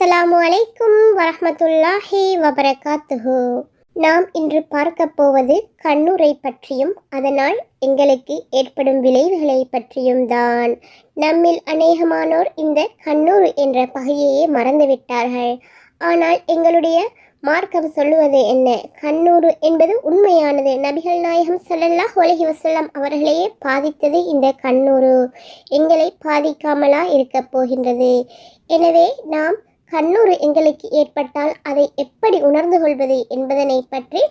அஸ்ஸலாமு அலைக்கும் வரமத்துல்லாஹி வபரகாத்துஹு. நாம் இன்று பார்க்க போவது கண்ணுரை பற்றியும் அதனால் எங்களுக்கு ஏற்படும் விளைவுகளை பற்றியும் தான். நம்மில் அநேகமானோர் இந்த கண்ணூர் என்ற பகையையே மறந்துவிட்டார்கள் ஆனால் எங்களுடைய மார்க்கம் சொல்லுவது என்ன? கண்ணூறு என்பது உண்மையானது. நபிகள் நாயகம் ஸல்லல்லாஹு உலகி வசல்லம் அவர்களையே பாதித்தது இந்த கண்ணூறு எங்களை பாதிக்காமலா இருக்கப் போகின்றது. எனவே நாம் கண்ணூறு எங்களுக்கு ஏற்பட்டால் அதை எப்படி உணர்ந்து கொள்வது என்பதனை பற்றி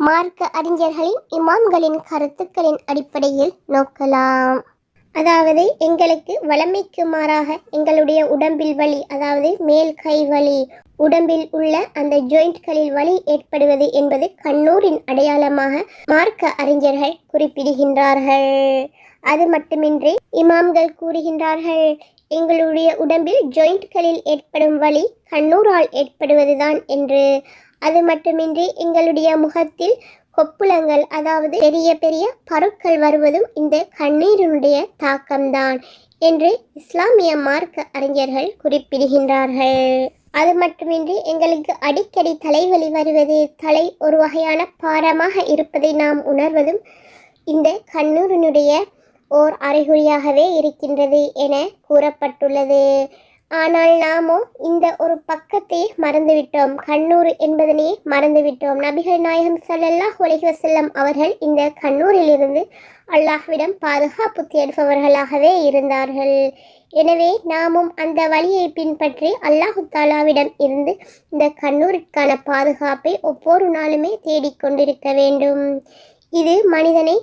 மார்க்க அறிஞர்களின் இமாம்களின் கருத்துக்களின் அடிப்படையில் நோக்கலாம். அதாவது எங்களுக்கு வளமைக்கு மாறாக எங்களுடைய உடம்பில் வலி அதாவது மேல் கை வலி உடம்பில் உள்ள அந்த ஜாயிண்ட்களில் வலி ஏற்படுவது என்பது கண்ணூரின் அடையாளமாக மார்க்க அறிஞர்கள் குறிப்பிடுகின்றார்கள். அது மட்டுமின்றி இமாம்கள் கூறுகின்றார்கள் எங்களுடைய உடம்பில் ஜாயிண்ட்களில் ஏற்படும் வலி கண்ணூரால் ஏற்படுவதுதான் என்று. அது மட்டுமின்றி எங்களுடைய முகத்தில் கொப்புளங்கள் அதாவது பெரிய பெரிய பருக்கள் வருவதும் இந்த கண்ணீரினுடைய தாக்கம்தான் என்று இஸ்லாமிய மார்க்க அறிஞர்கள் குறிப்பிடுகின்றார்கள். அது மட்டுமின்றி எங்களுக்கு அடிக்கடி தலைவலி வருவது தலை ஒரு வகையான பாரமாக இருப்பதை நாம் உணர்வதும் இந்த கண்ணூரினுடைய ஓர் அறிகுறியாகவே இருக்கின்றது என கூறப்பட்டுள்ளது. ஆனால் நாமோ இந்த ஒரு பக்கத்தை மறந்துவிட்டோம். கண்ணூர் என்பதனை மறந்துவிட்டோம். நபிகள் நாயகம் ஸல்லல்லாஹு அலைஹி அவர்கள் இந்த கண்ணூரிலிருந்து அல்லாஹ்விடம் பாதுகாப்பு தேடுபவர்களாகவே இருந்தார்கள். எனவே நாமும் அந்த வழியை பின்பற்றி அல்லாஹு தாலாவிடம் இருந்து இந்த கண்ணூருக்கான பாதுகாப்பை ஒவ்வொரு நாளுமே தேடிக்கொண்டிருக்க வேண்டும். இது மனிதனை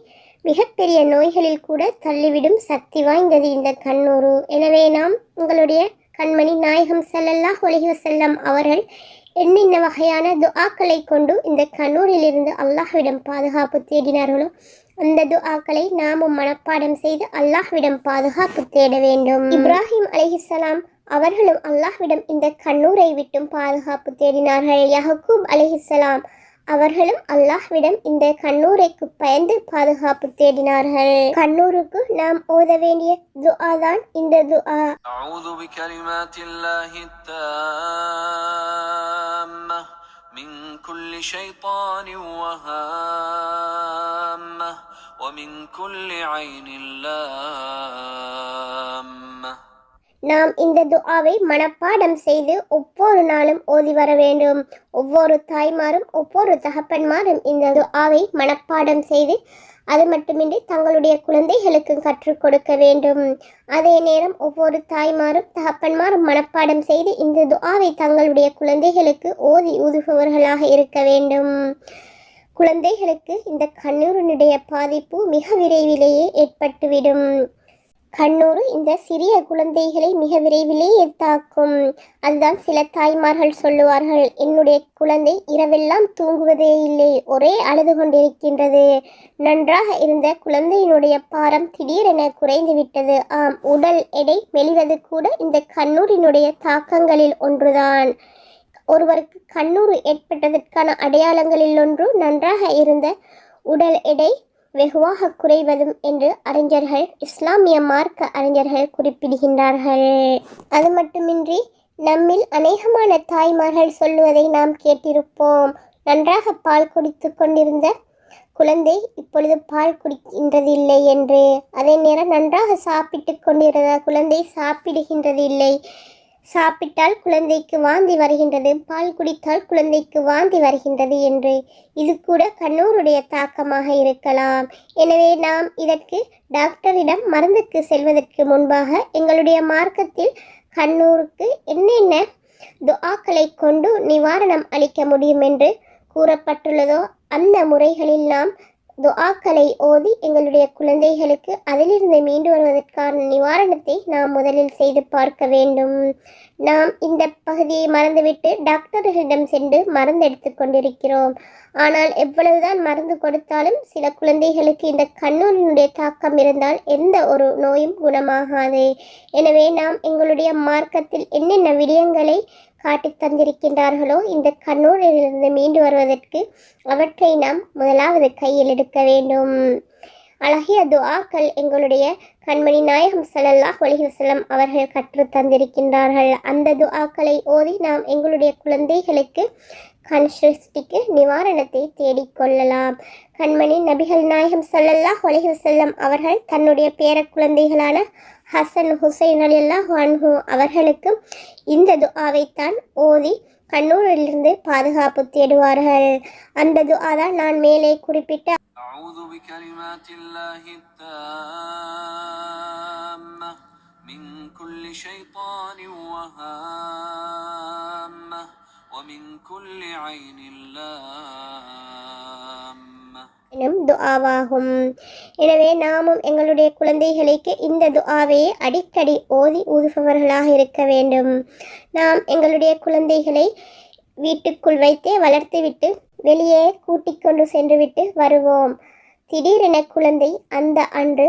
மிகப்பெரிய நோய்களில் கூட தள்ளிவிடும் சக்தி வாய்ந்தது இந்த கண்ணூறு எனவே நாம் உங்களுடைய கண்மணி நாயகம் செல்லல்லா அலைஹி அவர்கள் என்னென்ன வகையான துஆக்களை கொண்டு இந்த கண்ணூரிலிருந்து அல்லாஹ்விடம் பாதுகாப்பு தேடினார்களோ அந்த துஆக்களை நாமும் மனப்பாடம் செய்து அல்லாஹ்விடம் பாதுகாப்பு தேட வேண்டும். இப்ராஹிம் அலிஹிசலாம் அவர்களும் அல்லாஹ்விடம் இந்த கண்ணூரை விட்டும் பாதுகாப்பு தேடினார்கள். யஹக்கூப் அலிஹிசலாம் அவர்களும் அல்லாஹ்விடம் இந்த கண்ணூரைக்கு பயந்து பாதுகாப்பு தேடினார்கள் கண்ணூருக்கு நாம் ஓத வேண்டிய துஆ தான் இந்த துஆ أعوذ بكلمات الله التامة من كل شيطان وهامة ومن كل عين لامة நாம் இந்த துஆவை மனப்பாடம் செய்து ஒவ்வொரு நாளும் ஓதி வர வேண்டும். ஒவ்வொரு தாய்மாரும் ஒவ்வொரு தகப்பன்மாரும் இந்த துஆவை மனப்பாடம் செய்து அது மட்டுமின்றி தங்களுடைய குழந்தைகளுக்கு கற்றுக் கொடுக்க வேண்டும். அதே நேரம் ஒவ்வொரு தாய்மாரும் தகப்பன்மாரும் மனப்பாடம் செய்து இந்த துஆவை தங்களுடைய குழந்தைகளுக்கு ஓதி ஊதுபவர்களாக இருக்க வேண்டும். குழந்தைகளுக்கு இந்த கண்ணூரினுடைய பாதிப்பு மிக விரைவிலேயே ஏற்பட்டுவிடும். கண்ணூறு இந்த சிறிய குழந்தைகளை மிக விரைவிலேயே தாக்கும் அதுதான் சில தாய்மார்கள் சொல்லுவார்கள் என்னுடைய குழந்தை இரவெல்லாம் தூங்குவதே இல்லை ஒரே அழுது கொண்டிருக்கின்றது. நன்றாக இருந்த குழந்தையினுடைய பாரம் திடீரென குறைந்து விட்டது. ஆம் உடல் எடை மெலிவது கூட இந்த கண்ணூரினுடைய தாக்கங்களில் ஒன்றுதான். ஒருவருக்கு கண்ணூறு ஏற்பட்டதற்கான அடையாளங்களில் ஒன்று நன்றாக இருந்த உடல் எடை வெகுவாக குறைவதும் என்று அறிஞர்கள் இஸ்லாமிய மார்க்க அறிஞர்கள் குறிப்பிடுகின்றார்கள். அது மட்டுமின்றி நம்மில் அநேகமான தாய்மார்கள் சொல்லுவதை நாம் கேட்டிருப்போம். நன்றாக பால் குடித்து கொண்டிருந்த குழந்தை இப்பொழுது பால் குடிக்கின்றதில்லை என்று அதே நேரம் நன்றாக சாப்பிட்டு கொண்டிருந்த குழந்தை சாப்பிடுகின்றது இல்லை சாப்பிட்டால் குழந்தைக்கு வாந்தி வருகின்றது பால் குடித்தால் குழந்தைக்கு வாந்தி வருகின்றது என்று. இது கூட கண்ணூருடைய தாக்கமாக இருக்கலாம். எனவே நாம் இதற்கு டாக்டரிடம் மருந்துக்கு செல்வதற்கு முன்பாக எங்களுடைய மார்க்கத்தில் கண்ணூருக்கு என்னென்ன துஆக்களை கொண்டு நிவாரணம் அளிக்க முடியும் என்று கூறப்பட்டுள்ளதோ அந்த முறைகளில் நாம் துஆக்களை ஓதி எங்களுடைய குழந்தைகளுக்கு அதிலிருந்து மீண்டு வருவதற்கான நிவாரணத்தை நாம் முதலில் செய்து பார்க்க வேண்டும். நாம் இந்த பகுதியை மறந்துவிட்டு டாக்டர்களிடம் சென்று மருந்து கொண்டிருக்கிறோம். ஆனால் எவ்வளவுதான் மருந்து கொடுத்தாலும் சில குழந்தைகளுக்கு இந்த கண்ணூரினுடைய தாக்கம் இருந்தால் எந்த ஒரு நோயும் குணமாகாது. எனவே நாம் எங்களுடைய மார்க்கத்தில் என்னென்ன விடயங்களை காட்டித் தந்திருக்கின்றார்களோ? இந்த கண்ணூரிலிருந்து மீண்டு வருவதற்கு அவற்றை நாம் முதலாவது கையில் எடுக்க வேண்டும். அழகிய துஆக்கள் எங்களுடைய கண்மணி நாயகம் செல்லல்லா அலைஹி அவர்கள் கற்றுத் தந்திருக்கின்றார்கள். அந்த துஆக்களை ஓதி நாம் எங்களுடைய குழந்தைகளுக்கு கண் சிருஷ்டிக்கு நிவாரணத்தை தேடிக்கொள்ளலாம் கண்மணி நபிகள் நாயகம் செல்லல்லா அலைஹி அவர்கள் தன்னுடைய பேர குழந்தைகளான ஹசன் ஹுசைன் அலி அல்லாஹ் அன்ஹு அவர்களுக்கு இந்த துஆவைத்தான் ஓதி கண்ணூரிலிருந்து பாதுகாப்பு தேடுவார்கள் அந்த துஆ தான் நான் மேலே குறிப்பிட்ட أعوذ بكلمات الله التامة من كل شيطان وهامة ومن كل عين لامة எனும் துஆவாகும். எனவே நாமும் எங்களுடைய குழந்தைகளுக்கு இந்த துஆவையை அடிக்கடி ஓதி ஊதுபவர்களாக இருக்க வேண்டும். நாம் எங்களுடைய குழந்தைகளை வீட்டுக்குள் வைத்தே வளர்த்துவிட்டு வெளியே கூட்டிக் கொண்டு சென்றுவிட்டு வருவோம். திடீரென குழந்தை அந்த அன்று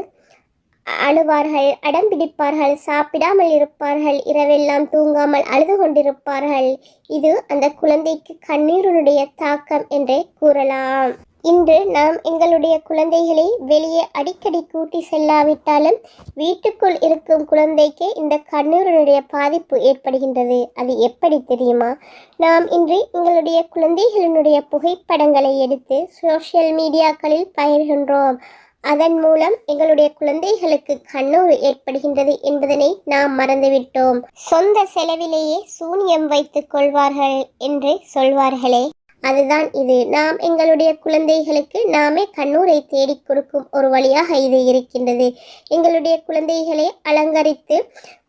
அழுவார்கள் அடம் பிடிப்பார்கள் சாப்பிடாமல் இருப்பார்கள் இரவெல்லாம் தூங்காமல் அழுது கொண்டிருப்பார்கள். இது அந்த குழந்தைக்கு கண்ணீருடைய தாக்கம் என்றே கூறலாம். இன்று நாம் எங்களுடைய குழந்தைகளை வெளியே அடிக்கடி கூட்டி செல்லாவிட்டாலும் வீட்டுக்குள் இருக்கும் குழந்தைக்கு இந்த கண்ணீருடைய பாதிப்பு ஏற்படுகின்றது. அது எப்படி தெரியுமா? நாம் இன்று எங்களுடைய குழந்தைகளினுடைய புகைப்படங்களை எடுத்து சோஷியல் மீடியாக்களில் பகிர்கின்றோம். அதன் மூலம் எங்களுடைய குழந்தைகளுக்கு கண்ணூறு ஏற்படுகின்றது என்பதனை நாம் மறந்துவிட்டோம். சொந்த செலவிலேயே சூனியம் வைத்துக் கொள்வார்கள் என்று சொல்வார்களே. அதுதான் இது. நாம் எங்களுடைய குழந்தைகளுக்கு நாமே கண்ணூரை தேடிக் கொடுக்கும் ஒரு வழியாக இது இருக்கின்றது. எங்களுடைய குழந்தைகளை அலங்கரித்து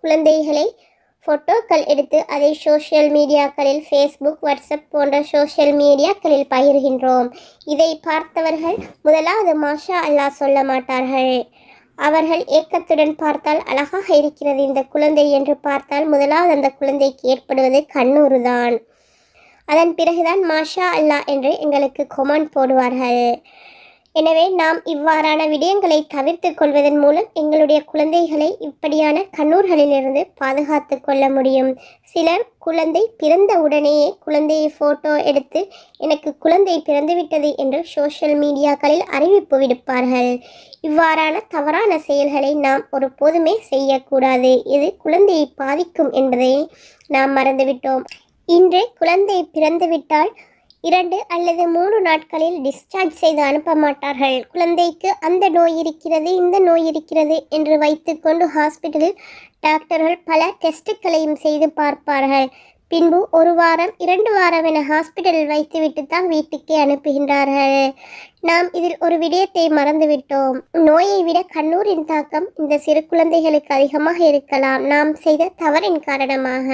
குழந்தைகளை ஃபோட்டோக்கள் எடுத்து அதை சோஷியல் மீடியாக்களில் ஃபேஸ்புக் வாட்ஸ்அப் போன்ற சோஷியல் மீடியாக்களில் பகிர்கின்றோம். இதை பார்த்தவர்கள் முதலாவது மாஷா அல்லாஹ் சொல்ல மாட்டார்கள். அவர்கள் ஏக்கத்துடன் பார்த்தால் அழகாக இருக்கிறது இந்த குழந்தை என்று பார்த்தால் முதலாவது அந்த குழந்தைக்கு ஏற்படுவது கண்ணூறு தான். அதன் பிறகுதான் மாஷா அல்லாஹ் என்று எங்களுக்கு கொமெண்ட் போடுவார்கள். எனவே நாம் இவ்வாறான விடயங்களை தவிர்த்து கொள்வதன் மூலம் எங்களுடைய குழந்தைகளை இப்படியான கண்ணூர்களிலிருந்து பாதுகாத்து கொள்ள முடியும். சிலர் குழந்தை பிறந்த உடனேயே குழந்தையை ஃபோட்டோ எடுத்து எனக்கு குழந்தை பிறந்துவிட்டது என்று சோஷியல் மீடியாக்களில் அறிவிப்பு விடுப்பார்கள். இவ்வாறான தவறான செயல்களை நாம் ஒருபோதுமே செய்யக்கூடாது. இது குழந்தையை பாதிக்கும் என்பதை நாம் மறந்துவிட்டோம். இன்று குழந்தை பிறந்துவிட்டால் இரண்டு அல்லது மூன்று நாட்களில் டிஸ்சார்ஜ் செய்து அனுப்ப மாட்டார்கள். குழந்தைக்கு அந்த நோய் இருக்கிறது இந்த நோய் இருக்கிறது என்று வைத்துக்கொண்டு ஹாஸ்பிட்டலில் டாக்டர்கள் பல டெஸ்ட்டுகளையும் செய்து பார்ப்பார்கள். பின்பு ஒரு வாரம் இரண்டு வாரம் என ஹாஸ்பிட்டலில் வைத்துவிட்டு தான் வீட்டுக்கே அனுப்புகின்றார்கள். நாம் இதில் ஒரு விடயத்தை மறந்துவிட்டோம். நோயை விட கண்ணூரின் தாக்கம் இந்த சிறு குழந்தைகளுக்கு அதிகமாக இருக்கலாம். நாம் செய்த தவறின் காரணமாக.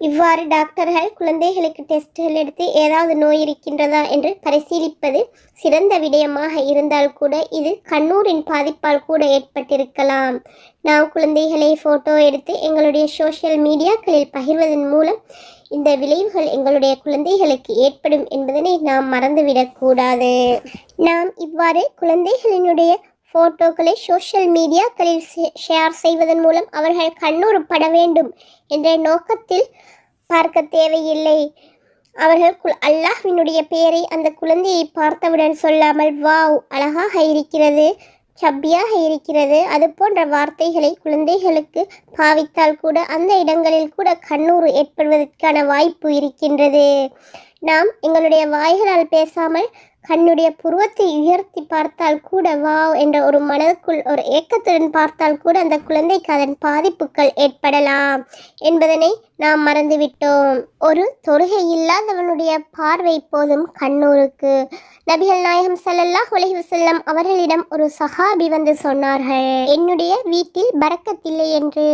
இவ்வாறு டாக்டர்கள் குழந்தைகளுக்கு டெஸ்ட்டுகள் எடுத்து ஏதாவது நோய் இருக்கின்றதா என்று பரிசீலிப்பது சிறந்த விடயமாக இருந்தால் கூட இது கண்ணூரின் பாதிப்பால் கூட ஏற்பட்டிருக்கலாம். நாம் குழந்தைகளை ஃபோட்டோ எடுத்து எங்களுடைய சோஷியல் மீடியாக்களில் பகிர்வதன் மூலம் இந்த விளைவுகள் எங்களுடைய குழந்தைகளுக்கு ஏற்படும் என்பதனை நாம் மறந்துவிடக்கூடாது. நாம் இவ்வாறு குழந்தைகளினுடைய ஃபோட்டோக்களை சோஷியல் மீடியாக்களில் ஷேர் செய்வதன் மூலம் அவர்கள் கண்ணூறு பட வேண்டும் என்ற நோக்கத்தில் பார்க்க தேவையில்லை. அவர்கள் குல் அல்லாஹ்வினுடைய பெயரை அந்த குழந்தையை பார்த்தவுடன் சொல்லாமல் வாவ் அழகாக இருக்கிறது சப்பியாக இருக்கிறது. அது போன்ற வார்த்தைகளை குழந்தைகளுக்கு பாவித்தால் கூட அந்த இடங்களில் கூட கண்ணூறு ஏற்படுவதற்கான வாய்ப்பு இருக்கின்றது. நாம் எங்களுடைய வாய்களால் பேசாமல் கண்ணுடைய புருவத்தை உயர்த்தி பார்த்தால் கூட வாவ் என்ற ஒரு மனதுக்குள் ஒரு ஏக்கத்துடன் பார்த்தால் கூட அந்த குழந்தைக்கு அதன் பாதிப்புகள் ஏற்படலாம் என்பதனை நாம் மறந்துவிட்டோம். ஒரு தொழுகை இல்லாதவனுடைய பார்வை போதும் கண்ணூருக்கு. நபிகள் நாயகம் ஸல்லல்லாஹு உலகி செல்லம் அவர்களிடம் ஒரு சஹாபி வந்து சொன்னார்கள் என்னுடைய வீட்டில் பறக்கத்தில்லை என்று.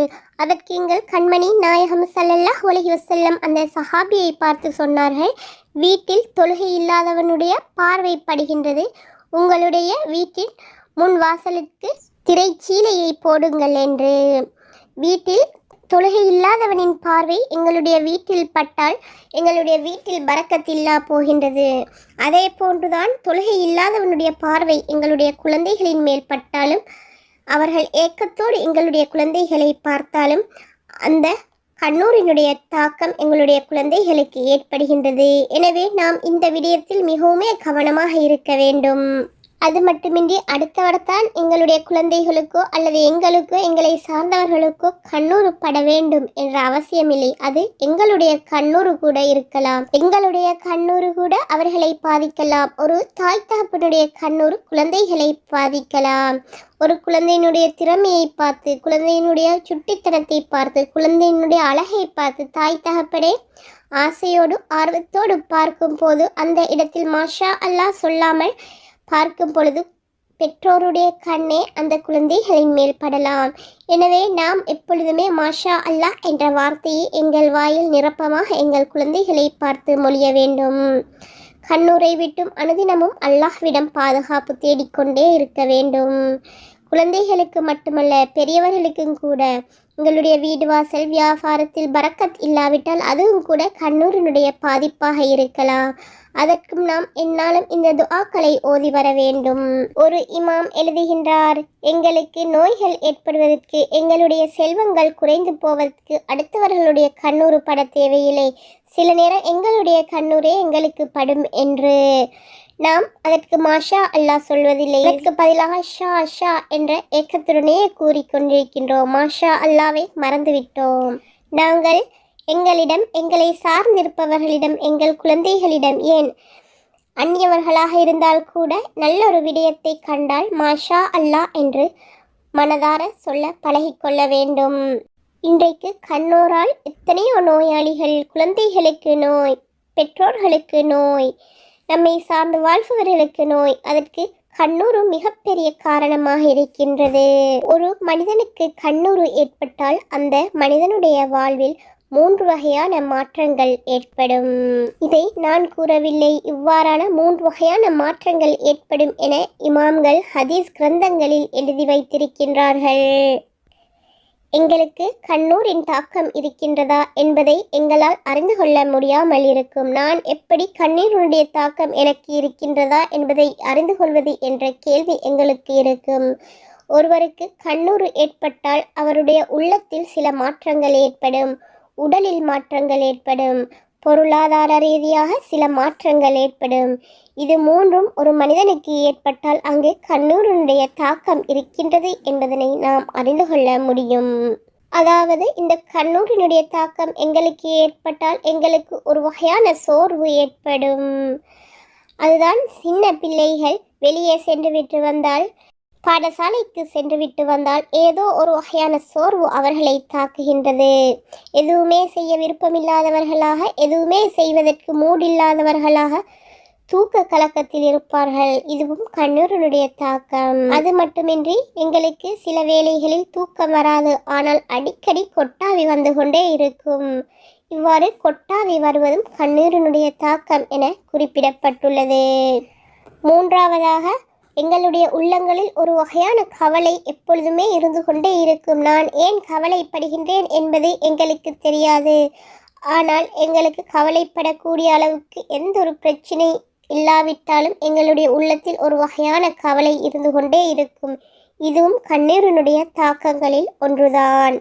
அதற்கு எங்கள் கண்மணி நாயகம் ஸல்லல்லாஹு உலகி செல்லம் அந்த சஹாபியை பார்த்து சொன்னார்கள் வீட்டில் தொழுகை இல்லாதவனுடைய பார்வை படுகின்றது. உங்களுடைய வீட்டின் முன் வாசலுக்கு திரைச்சீலையை போடுங்கள் என்று. வீட்டில் தொழுகை இல்லாதவனின் பார்வை எங்களுடைய வீட்டில் பட்டால் எங்களுடைய வீட்டில் பறக்கத்தில்லா போகின்றது. அதே போன்றுதான் தொழுகை இல்லாதவனுடைய பார்வை எங்களுடைய குழந்தைகளின் மேல் பட்டாலும் அவர்கள் ஏக்கத்தோடு எங்களுடைய குழந்தைகளை பார்த்தாலும் அந்த கண்ணூரினுடைய தாக்கம் எங்களுடைய குழந்தைகளுக்கு ஏற்படுகின்றது. எனவே நாம் இந்த விடயத்தில் மிகவுமே கவனமாக இருக்க வேண்டும். அது மட்டுமின்றி அடுத்தவர்தான் எங்களுடைய குழந்தைகளுக்கோ அல்லது எங்களுக்கோ எங்களை சார்ந்தவர்களுக்கோ கண்ணூறு பட வேண்டும் என்ற அவசியமில்லை. அது எங்களுடைய கண்ணூறு கூட இருக்கலாம். எங்களுடைய கண்ணூறு கூட அவர்களை பாதிக்கலாம். ஒரு தாய் தகப்பனுடைய கண்ணூறு குழந்தைகளை பாதிக்கலாம். ஒரு குழந்தையினுடைய திறமையை பார்த்து குழந்தையினுடைய சுட்டித்தனத்தை பார்த்து குழந்தையினுடைய அழகை பார்த்து தாய் தகப்படே ஆசையோடு ஆர்வத்தோடு பார்க்கும் போது அந்த இடத்தில் மாஷா அல்லாஹ் சொல்லாமல் பார்க்கும் பொழுது பெற்றோருடைய கண்ணே அந்த குழந்தைகளின் மேல் படலாம். எனவே நாம் எப்பொழுதுமே மாஷா அல்லாஹ் என்ற வார்த்தையை எங்கள் வாயில் நிரப்பமாக எங்கள் குழந்தைகளை பார்த்து மொழிய வேண்டும். கண்ணூரை விட்டும் அனுதினமும் அல்லாஹ்விடம் பாதுகாப்பு தேடிக்கொண்டே இருக்க வேண்டும். குழந்தைகளுக்கு மட்டுமல்ல பெரியவர்களுக்கும் கூட. உங்களுடைய வீடு வாசல் வியாபாரத்தில் பறக்கத் இல்லாவிட்டால் அதுவும் கூட கண்ணூரினுடைய பாதிப்பாக இருக்கலாம். அதற்கும் நாம் என்னாலும் இந்த துஆக்களை ஓதி வர வேண்டும். ஒரு இமாம் எழுதுகின்றார் எங்களுக்கு நோய்கள் ஏற்படுவதற்கு எங்களுடைய செல்வங்கள் குறைந்து போவதற்கு அடுத்தவர்களுடைய கண்ணூறு பட தேவையில்லை. சில நேரம் எங்களுடைய கண்ணூரே எங்களுக்கு படும் என்று நாம் அதற்கு மாஷா அல்லாஹ் சொல்வதில்லை. இதற்கு பதிலாக ஷா ஷா என்ற ஏக்கத்துடனே கூறிக்கொண்டிருக்கின்றோம். மாஷா அல்லாவை மறந்துவிட்டோம். நாங்கள் எங்களிடம் எங்களை சார்ந்திருப்பவர்களிடம் எங்கள் குழந்தைகளிடம் ஏன்? அந்நியவர்களாக இருந்தால் கூட நல்ல ஒரு விடயத்தை கண்டால் மாஷா அல்லா என்று மனதார சொல்ல பழகிக்கொள்ள வேண்டும். இன்றைக்கு கண்ணோரால் எத்தனையோ நோயாளிகள் குழந்தைகளுக்கு நோய் பெற்றோர்களுக்கு நோய் நம்மை சார்ந்து வாழ்பவர்களுக்கு நோய் அதற்கு கண்ணூறு மிகப்பெரிய காரணமாக இருக்கின்றது. ஒரு மனிதனுக்கு கண்ணூறு ஏற்பட்டால் அந்த மனிதனுடைய வாழ்வில் மூன்று வகையான மாற்றங்கள் ஏற்படும். இதை நான் கூறவில்லை. இவ்வாறான மூன்று வகையான மாற்றங்கள் ஏற்படும் என இமாம்கள் ஹதீஸ் கிரந்தங்களில் எழுதி வைத்திருக்கின்றார்கள். எங்களுக்கு கண்ணூரின் தாக்கம் இருக்கின்றதா என்பதை எங்களால் அறிந்து கொள்ள முடியாமல் இருக்கும். நான் எப்படி கண்ணீருடைய தாக்கம் எனக்கு இருக்கின்றதா என்பதை அறிந்து கொள்வது என்ற கேள்வி எங்களுக்கு இருக்கும். ஒருவருக்கு கண்ணூறு ஏற்பட்டால் அவருடைய உள்ளத்தில் சில மாற்றங்கள் ஏற்படும். உடலில் மாற்றங்கள் ஏற்படும். பொருளாதார ரீதியாக சில மாற்றங்கள் ஏற்படும். இது மூன்றும் ஒரு மனிதனுக்கு ஏற்பட்டால் அங்கு கண்ணூரினுடைய தாக்கம் இருக்கின்றது என்பதனை நாம் அறிந்து கொள்ள முடியும். அதாவது இந்த கண்ணூரினுடைய தாக்கம் எங்களுக்கு ஏற்பட்டால் எங்களுக்கு ஒரு வகையான சோர்வு ஏற்படும். அதுதான் சின்ன பிள்ளைகள் வெளியே சென்று விட்டு வந்தால் பாடசாலைக்கு சென்றுவிட்டு வந்தால் ஏதோ ஒரு வகையான சோர்வு அவர்களை தாக்குகின்றது. எதுவுமே செய்ய விருப்பமில்லாதவர்களாக எதுவுமே செய்வதற்கு மூடில்லாதவர்களாக தூக்க கலக்கத்தில் இருப்பார்கள். இதுவும் கண்ணூரனுடைய தாக்கம். அது மட்டுமின்றி எங்களுக்கு சில வேளைகளில் தூக்கம் வராது. ஆனால் அடிக்கடி கொட்டாவி வந்து கொண்டே இருக்கும். இவ்வாறு கொட்டாவி வருவதும் கண்ணீரனுடைய தாக்கம் என குறிப்பிடப்பட்டுள்ளது. மூன்றாவதாக எங்களுடைய உள்ளங்களில் ஒரு வகையான கவலை எப்பொழுதுமே இருந்து கொண்டே இருக்கும். நான் ஏன் கவலைப்படுகின்றேன் என்பது எங்களுக்கு தெரியாது. ஆனால் எங்களுக்கு கவலைப்படக்கூடிய அளவுக்கு எந்த ஒரு பிரச்சனை இல்லாவிட்டாலும் எங்களுடைய உள்ளத்தில் ஒரு வகையான கவலை இருந்து கொண்டே இருக்கும். இதுவும் கண்ணீரினுடைய தாக்கங்களில் ஒன்றுதான்.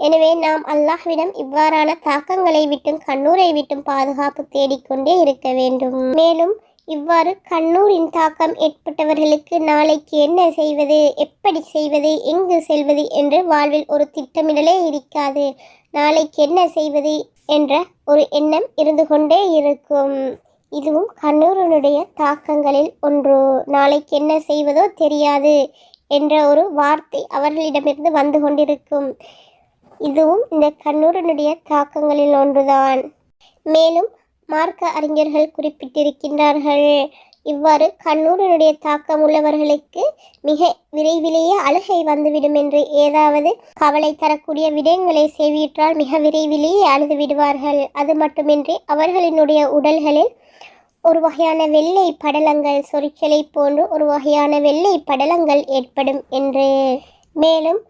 எனவே நாம் அல்லாஹ்விடம் இவ்வாறான தாக்கங்களை விட்டும் கண்ணூரை விட்டும் பாதுகாப்பு தேடிக்கொண்டே இருக்க வேண்டும். மேலும் இவ்வாறு கண்ணூரின் தாக்கம் ஏற்பட்டவர்களுக்கு நாளைக்கு என்ன செய்வது எப்படி செய்வது எங்கு செல்வது என்று வாழ்வில் ஒரு திட்டமிடலே இருக்காது. நாளைக்கு என்ன செய்வது என்ற ஒரு எண்ணம் இருந்து கொண்டே இருக்கும். இதுவும் கண்ணூரனுடைய தாக்கங்களில் ஒன்று. நாளைக்கு என்ன செய்வதோ தெரியாது என்ற ஒரு வார்த்தை அவர்களிடமிருந்து வந்து கொண்டிருக்கும். இதுவும் இந்த கண்ணூரனுடைய தாக்கங்களில் ஒன்றுதான். மேலும் மார்க்க அறிஞர்கள் குறிப்பிட்டிருக்கின்றார்கள். இவ்வாறு கண்ணூரனுடைய தாக்கம் உள்ளவர்களுக்கு மிக விரைவிலேயே அழுகை வந்துவிடும் என்று ஏதாவது கவலை தரக்கூடிய விடயங்களை செய்விட்டால் மிக விரைவிலேயே அழுது விடுவார்கள். அது மட்டுமின்றி அவர்களினுடைய உடல்களில் ஒரு வகையான வெள்ளை படலங்கள் சொரிச்சலை போன்று ஒரு வகையான வெள்ளை படலங்கள் ஏற்படும் என்று. மேலும்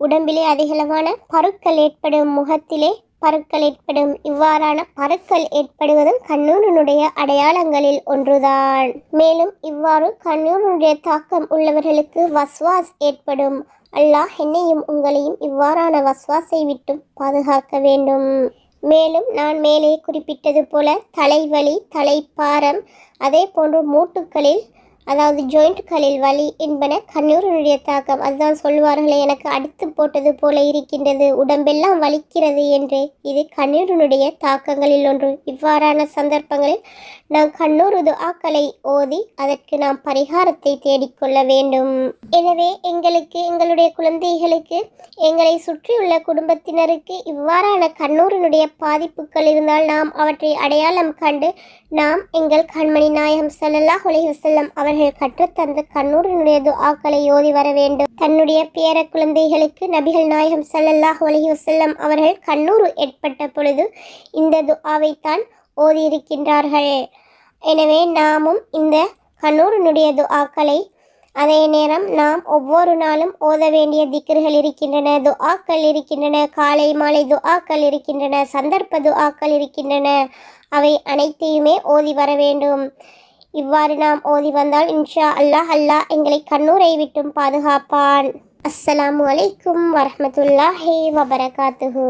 உடம்பிலே அதிகளவான பருக்கள் ஏற்படும் முகத்திலே பருக்கள் ஏற்படும். இவ்வாறான பருக்கள் ஏற்படுவதும் கண்ணூரனுடைய அடையாளங்களில் ஒன்றுதான். மேலும் இவ்வாறு கண்ணூரனுடைய தாக்கம் உள்ளவர்களுக்கு வஸ்வாஸ் ஏற்படும். அல்லாஹ் என்னையும் உங்களையும் இவ்வாறான வஸ்வாஸை விட்டும் பாதுகாக்க வேண்டும். மேலும் நான் மேலே குறிப்பிட்டது போல தலைவலி தலைப்பாரம் அதே போன்று மூட்டுக்களில் அதாவது ஜோயிண்ட்களில் வலி என்பன கண்ணூரினுடைய தாக்கம். அதுதான் சொல்வார்களே எனக்கு அடித்து போட்டது போல இருக்கின்றது உடம்பெல்லாம் வலிக்கிறது என்று. இது கண்ணூரினுடைய தாக்கங்களில் ஒன்று. இவ்வாறான சந்தர்ப்பங்களில் நாம் கண்ணூருது ஆக்களை ஓதி அதற்கு நாம் பரிகாரத்தை தேடிக்கொள்ள வேண்டும். எனவே எங்களுக்கு எங்களுடைய குழந்தைகளுக்கு எங்களை சுற்றியுள்ள குடும்பத்தினருக்கு இவ்வாறான கண்ணூரினுடைய பாதிப்புகள் இருந்தால் நாம் அவற்றை அடையாளம் கண்டு நாம் எங்கள் கண்மணி நாயகம் ஸல்லல்லாஹு செல்லம் அவர் அவர்கள் கற்றுத்தந்த கண்ணூரினுடைய துஆக்களை ஓதி வர வேண்டும். தன்னுடைய பேர குழந்தைகளுக்கு நபிகள் நாயகம் சல்லல்லாஹ் அலைஹி வசல்லம் அவர்கள் கண்ணூர் ஏற்பட்ட பொழுது இந்த துஆவைத்தான் ஓதியிருக்கின்றார்கள். எனவே நாமும் இந்த கண்ணூரினுடைய துஆக்களை அதே நேரம் நாம் ஒவ்வொரு நாளும் ஓத வேண்டிய திக்கர்கள் இருக்கின்றன. துஆக்கள் இருக்கின்றன காலை மாலை துஆக்கள் இருக்கின்றன சந்தர்ப்ப துஆக்கள் இருக்கின்றன. அவை அனைத்தையுமே ஓதி வர வேண்டும். இவ்வாறு நாம் ஓதி வந்தால் இன்ஷா அல்லாஹ் அல்லாஹ் எங்களை கண்ணூரை விட்டும் பாதுகாப்பான். அஸ்ஸலாமு அலைக்கும் வரஹ்மத்துல்லாஹி வபரகாத்துஹு.